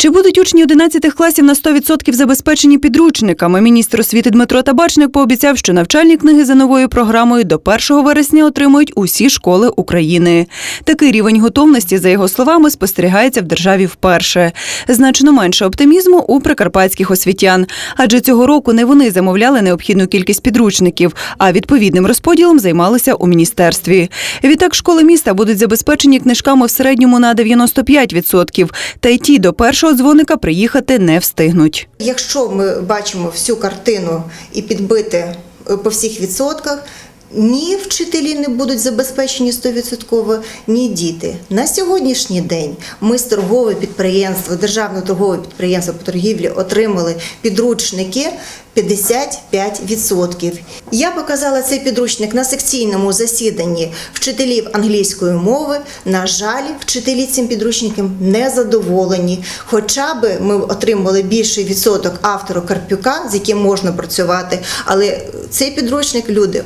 Чи будуть учні 11 класів на 100% забезпечені підручниками? Міністр освіти Дмитро Табачник пообіцяв, що навчальні книги за новою програмою до 1 вересня отримують усі школи України. Такий рівень готовності, за його словами, спостерігається в державі вперше. Значно менше оптимізму у прикарпатських освітян, адже цього року не вони замовляли необхідну кількість підручників, а відповідним розподілом займалися у міністерстві. Відтак школи міста будуть забезпечені книжками в середньому на 95%, та й ті до першого дзвоника приїхати не встигнуть. Якщо ми бачимо всю картину і підбити е, по всіх відсотках, ні вчителі не будуть забезпечені 100%, ні діти. На сьогоднішній день ми з торгового підприємства, державне торгове підприємство по торгівлі отримали підручники 55%. Я показала цей підручник на секційному засіданні вчителів англійської мови. На жаль, вчителі цим підручником не задоволені. Хоча би ми отримали більший відсоток автора Карпюка, з яким можна працювати. Але цей підручник люди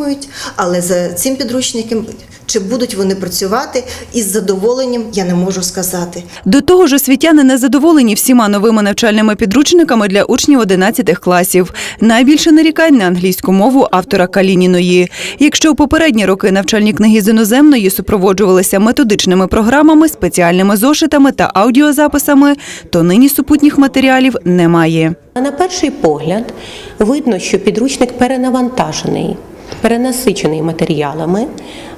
отримують. Але за цим підручником чи будуть вони працювати із задоволенням, я не можу сказати. До того ж, освітяни не задоволені всіма новими навчальними підручниками для учнів 11 класів. Найбільше нарікань на англійську мову автора Калініної. Якщо у попередні роки навчальні книги з іноземної супроводжувалися методичними програмами, спеціальними зошитами та аудіозаписами, то нині супутніх матеріалів немає. На перший погляд видно, що підручник перенавантажений, перенасичений матеріалами,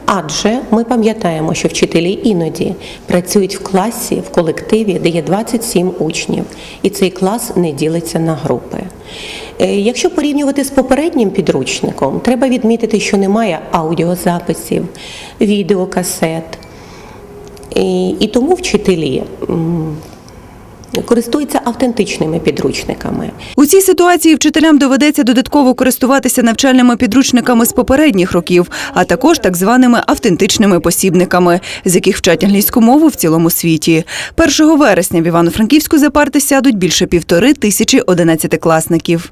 адже ми пам'ятаємо, що вчителі іноді працюють в класі, в колективі, де є 27 учнів, і цей клас не ділиться на групи. Е, Якщо порівнювати з попереднім підручником, треба відмітити, що немає аудіозаписів, відеокасет. І, тому вчителі користуються автентичними підручниками. У цій ситуації вчителям доведеться додатково користуватися навчальними підручниками з попередніх років, а також так званими автентичними посібниками, з яких вчать англійську мову в цілому світі. 1 вересня в Івано-Франківську за парти сядуть більше півтори тисячі одинадцятикласників.